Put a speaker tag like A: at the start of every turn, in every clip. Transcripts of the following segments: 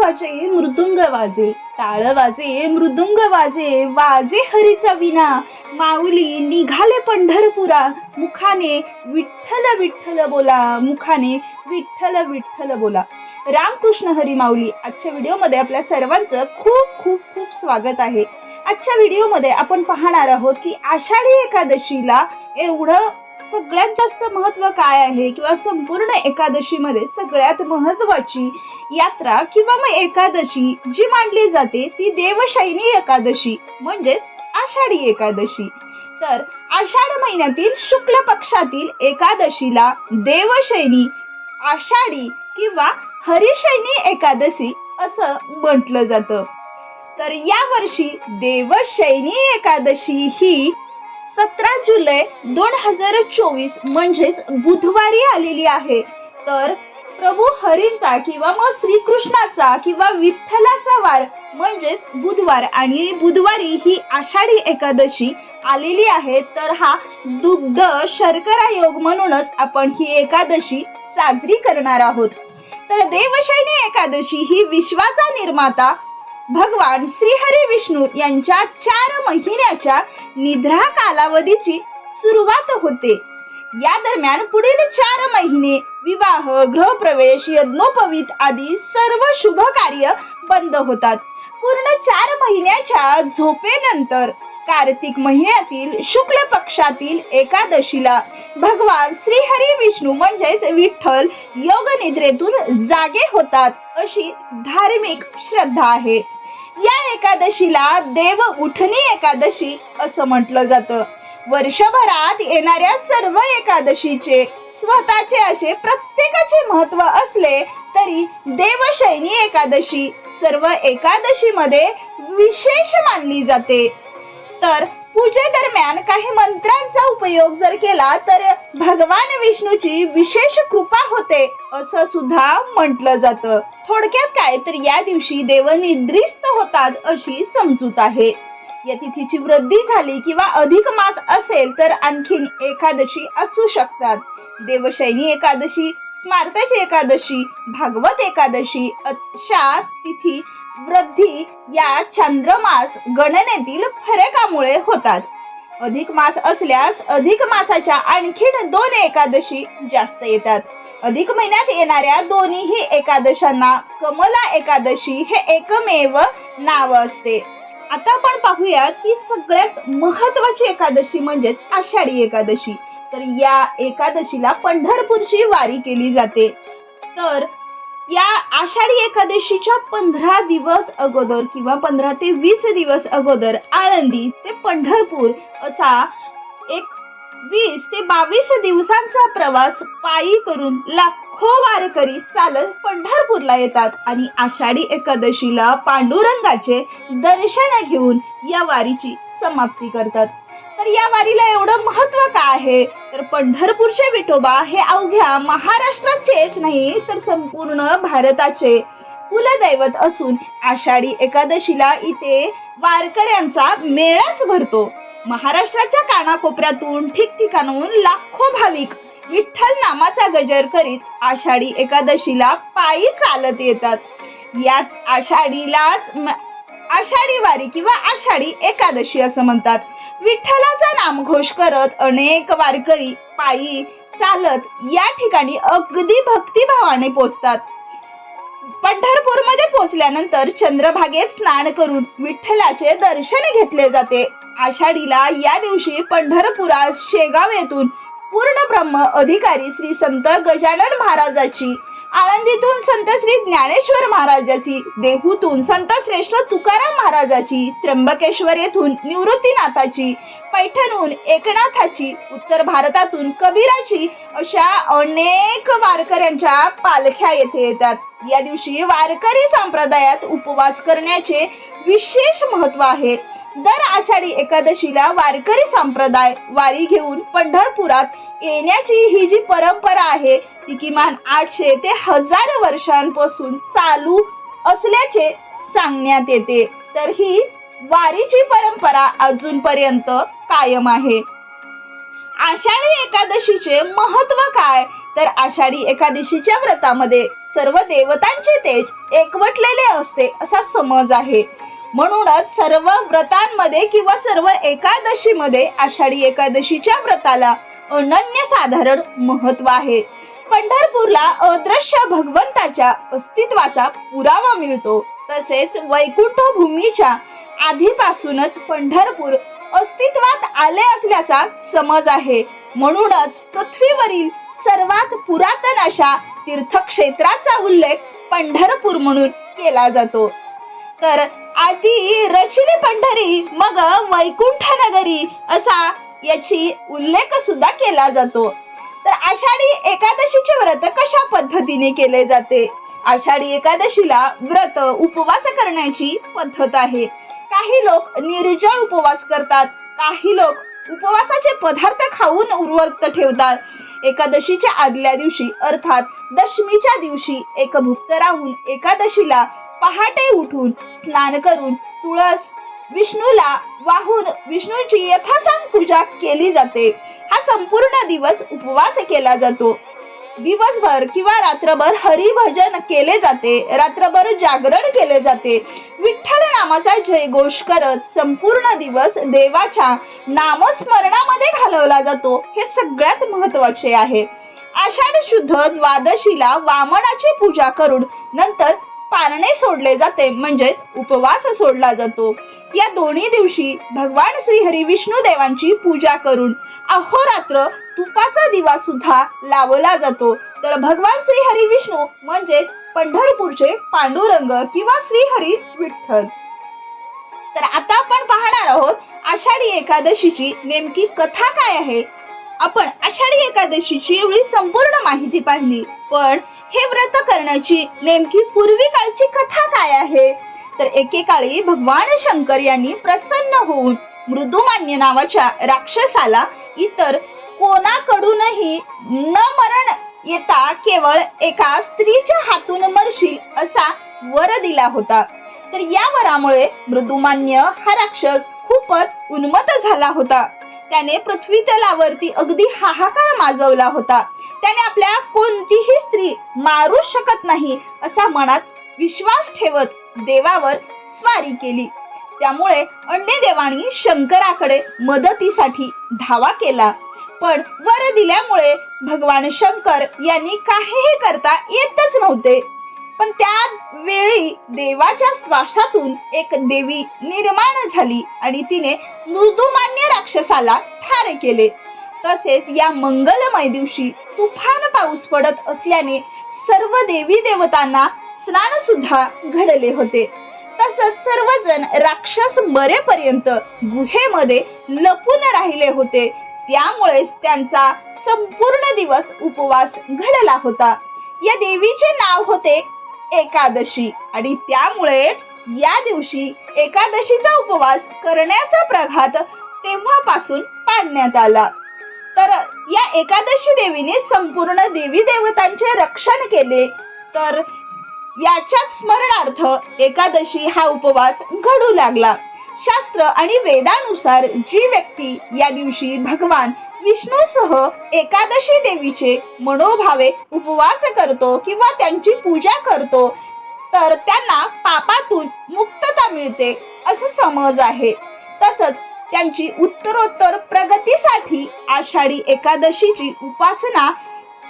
A: वाजे मृदुंग वाजे. टाळ वाजे मृदुंग वाजे वाजे हरीचा विना माऊली निघाले पंढरपुरा. मुखाने विठ्ठल विठ्ठल बोला. मुखाने विठ्ठल विठ्ठल बोला. रामकृष्ण हरी माऊली आजच्या व्हिडिओमध्ये आपल्या सर्वांचं खूप खूप खूप स्वागत आहे. आजच्या व्हिडिओमध्ये आपण पाहणार आहोत की आषाढी एकादशीला एवढं सगळ्यात जास्त महत्त्व काय आहे? किंवा संपूर्ण एकादशीमध्ये सगळ्यात महत्वाची यात्रा किंवा मग एकादशी जी मांडली जाते ती देवशैनी एकादशी म्हणजेच आषाढी एकादशी. तर आषाढ महिन्यातील शुक्ल पक्षातील एकादशीला देवशैनी आषाढी किंवा हरिशैनी एकादशी असं म्हटलं जातं. तर या वर्षी देवशैनी एकादशी ही सतरा जुलै दोन हजार चोवीस म्हणजेच बुधवारी आलेली आहे. तर प्रभू हरींचा किंवा मग श्रीकृष्णाचा किंवा विठ्ठलाचा वार म्हणजेच बुधवार आणि बुधवारी ही आषाढी एकादशी आलेली आहे. तर हा दुग्ध शर्करा योग म्हणूनच आपण ही एकादशी साजरी करणार आहोत. तर देवशैनी एकादशी ही विश्वाचा निर्माता भगवान श्रीहरी विष्णू यांच्या चार महिन्याच्या निद्रा कालावधीची सुरुवात होते. या दरम्यान पुढील चार महिने विवाह गृहप्रवेश यज्ञोपवीत आदी सर्व शुभ कार्य बंद होतात. पूर्ण चार महिन्याच्या झोपेनंतर कार्तिक महिन्यातील शुक्ल पक्षातील एकादशीला भगवान श्रीहरी विष्णू म्हणजेच विठ्ठल योग निद्रेतून जागे होतात अशी धार्मिक श्रद्धा आहे. या एकादशीला देव उठणी एकादशी असं म्हटलं जातं. वर्षभरात येणाऱ्या सर्व एकादशीचे स्वतःचे असे प्रत्येकाचे महत्त्व असले तरी देवशैनी एकादशी सर्व एकादशीमध्ये विशेष मानली जाते. तर पूजेदरम्यान काही मंत्रांचा उपयोग जर केला तर भगवान विष्णूची विशेष कृपा होते असं सुद्धा म्हटलं जातं. थोडक्यात काय तर या दिवशी देव निद्रिस्त होतात अशी समजूत आहे. या तिथीची वृद्धी झाली किंवा अधिक मास असेल तर आणखीन एकादशी असू शकतात. देवशैनी एकादशी स्मार्ताची एकादशी भागवत एकादशी अशा तिथी वृद्धी या चांद्रमास गणनेतील फरकामुळे होतात. अधिक मास असल्यास अधिक मासाच्या आणखीन दोन एकादशी जास्त येतात. अधिक महिन्यात येणाऱ्या दोन्हीही एकादशांना कमला एकादशी हे एकमेव नाव असते. आता आपण पाहूया की सगळ्यात महत्वाची एकादशी म्हणजेच आषाढी एकादशी. तर या एकादशीला पंढरपूरची वारी केली जाते. तर या आषाढी एकादशीच्या पंधरा दिवस अगोदर किंवा पंधरा ते वीस दिवस अगोदर आळंदी ते पंढरपूर असा एक वीस ते बावीस दिवसांचा प्रवास पायी करून लाखो वारकरी चालत पंढरपूरला येतात आणि आषाढी एकादशीला पांडुरंगाचे दर्शन घेऊन या वारीची समाप्ती करतात. तर या वारीला एवढं महत्त्व का आहे? तर पंढरपूरचे विठोबा हे अवघ्या महाराष्ट्राचेच नाही तर संपूर्ण भारताचे कुलदैवत असून आषाढी एकादशीला इथे वारकऱ्यांचा मेळाच भरतो. महाराष्ट्राच्या कानाकोपऱ्यातून ठिकठिकाणून लाखो भाविक विठ्ठल नामाचा गजर करीत आषाढी एकादशीला पायी चालत येतात. याच आषाढीलाच आषाढी वारी किंवा आषाढी एकादशी असं म्हणतात. विठ्ठलाचा नामघोष करत अनेक वारकरी पायी चालत या ठिकाणी अगदी भक्तिभावाने पोचतात. पंढरपूरमध्ये पोहोचल्यानंतर चंद्रभागेत स्नान करून विठ्ठलाचे दर्शन घेतले जाते. आषाढीला या दिवशी पंढरपुरात शेगाव येथून पूर्ण ब्रह्म अधिकारी श्री संत गजानन महाराजाची आळंदीतून संत श्री ज्ञानेश्वर महाराजाची देहूतून संत श्रेष्ठ तुकाराम महाराजाची त्र्यंबकेश्वर येथून निवृत्तीनाथाची पैठणहून एकनाथाची उत्तर भारतातून कबीराची अशा अनेक वारकऱ्यांच्या पालख्या येथे येतात. या दिवशी वारकरी संप्रदायात उपवास करण्याचे विशेष महत्त्व आहे. दर आषाढी एकादशीला वारकरी संप्रदाय वारी घेऊन पंढरपुरात येण्याची ही जी परंपरा आहे ती किमान आठशे ते हजार वर्षांपासून चालू असल्याचे सांगण्यात येते. तर ही वारीची परंपरा अजूनपर्यंत कायम आहे. आषाढी एकादशीचे महत्त्व काय? तर आषाढी एकादशीच्या व्रतामध्ये सर्व देवतांचे तेज एकवटलेले असते असा समज आहे. म्हणूनच सर्व व्रतांमध्ये किंवा सर्व एकादशीमध्ये आषाढी एकादशीच्या व्रताला अनन्य साधारण महत्त्व आहे. पंढरपूरला अदृश्य भगवंताच्या अस्तित्वाचा पुरावा मिळतो. तसेच वैकुंठ भूमीच्या आधीपासूनच पंढरपूर अस्तित्वात आले असल्याचा समज आहे. म्हणूनच पृथ्वीवरील सर्वात पुरातन अशा तीर्थक्षेत्राचा उल्लेख पंढरपूर म्हणून केला जातो. तर आधी रचिली पंढरी मग वैकुंठ नगरी असा याची उल्लेख सुद्धा केला जातो. तर आषाढी एकादशीचे व्रत कशा पद्धतीने केले जाते? आषाढी एकादशीला व्रत उपवास करण्याची पद्धत आहे. काही लोक निर्जळ उपवास करतात काही लोक उपवासाचे पदार्थ खाऊन उर्वक्त ठेवतात. एकादशीच्या आदल्या दिवशी अर्थात दशमीच्या दिवशी एक भुक्त राहून एकादशीला पहाटे उठून स्नान करून तुळस विष्णूला वाहून विष्णूची यथासांग पूजा केली जाते. हा संपूर्ण दिवस उपवास केला जातो. दिवसभर किंवा रात्रभर हरिभजन केले जाते. रात्रभर जागरण केले जाते. विठ्ठल नामाचा जयघोष करत संपूर्ण दिवस देवाच्या नामस्मरणामध्ये घालवला जातो. हे सगळ्यात महत्त्वाचे आहे. आषाढ शुद्ध द्वादशीला वामनाची पूजा करून नंतर पारणे सोडले जाते. म्हणजे उपवास सोडला जातो. या दोन्ही दिवशी भगवान श्री हरी विष्णू देवांची पूजा करून अहोरात्र तुपाचा दिवा सुद्धा लावला जातो. तर भगवान श्री हरी विष्णू म्हणजे पंढरपूरचे पांडुरंग किंवा श्रीहरी विठ्ठल. तर आता आपण पाहणार आहोत आषाढी एकादशीची नेमकी कथा काय आहे? आपण आषाढी एकादशीची एवढी संपूर्ण माहिती पाहिली पण हे व्रत करण्याची नेमकी पूर्वी काळची कथा काय आहे? तर एकेकाळी भगवान शंकर यांनी प्रसन्न होऊन मृदुमान्य नावाच्या राक्षसाला इतर कोणाकडूनही न मरण येता केवळ एका स्त्रीच्या हातून मरशील असा वर दिला होता. तर या वरामुळे मृदुमान्य हा राक्षस खूपच उन्मत झाला होता. त्याने पृथ्वी तलावरती अगदी हाहाकार माजवला होता. त्याने आपल्या कोणतीही स्त्री मारू शकत नाही असा मनात विश्वास ठेवत देवावर स्वारी केली. त्यामुळे देवानी शंकराकडे मदतीसाठी धावा केला. पण वर दिल्यामुळे भगवान शंकर यांनी काहीही करता येतच नव्हते. पण त्या वेळी देवाच्या श्वासातून एक देवी निर्माण झाली आणि तिने मृदुमान्य राक्षसाला ठार केले. तसेच या मंगलमय दिवशी तुफान पाऊस पडत असल्याने सर्व देवी देवतांना स्नान सुद्धा घडले होते. तसंच सर्वजण राक्षस मरेपर्यंत गुहेमध्ये लपून राहिले होते. त्यामुळेच त्यांचा संपूर्ण दिवस उपवास घडला होता. या देवीचे नाव होते एकादशी आणि त्यामुळे या दिवशी एकादशीचा उपवास करण्याचा प्रघात तेव्हापासून पाडण्यात आला. तर या एकादशी देवीने संपूर्ण देवी देवतांचे रक्षण केले. तर याच्याच स्मरणार्थ एकादशी हा उपवास घडू लागला. शास्त्र आणि वेदानुसार जी व्यक्ती या दिवशी भगवान विष्णूसह एकादशी देवीचे मनोभावे उपवास करतो किंवा त्यांची पूजा करतो तर त्यांना पापातून मुक्तता मिळते असं समज आहे. तसंच त्यांची उत्तरोत्तर प्रगतीसाठी आषाढी एकादशीची उपासना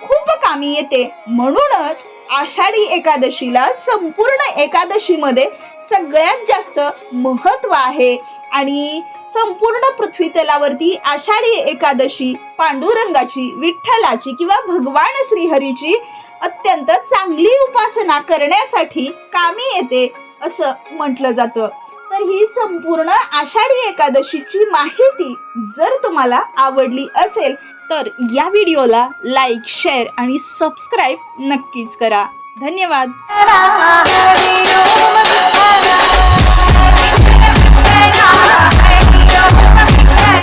A: खूप कामी येते. म्हणूनच आषाढी एकादशीला संपूर्ण एकादशीमध्ये सगळ्यात जास्त महत्त्व आहे. आणि संपूर्ण पृथ्वी तलावरती आषाढी एकादशी पांडुरंगाची विठ्ठलाची किंवा भगवान श्रीहरीची अत्यंत चांगली उपासना करण्यासाठी कामी येते असं म्हटलं जातं. तर ही संपूर्ण आषाढी एकादशीची माहिती जर तुम्हाला आवडली असेल तर या व्हिडिओला लाईक शेअर आणि सबस्क्राईब नक्कीच करा. धन्यवाद.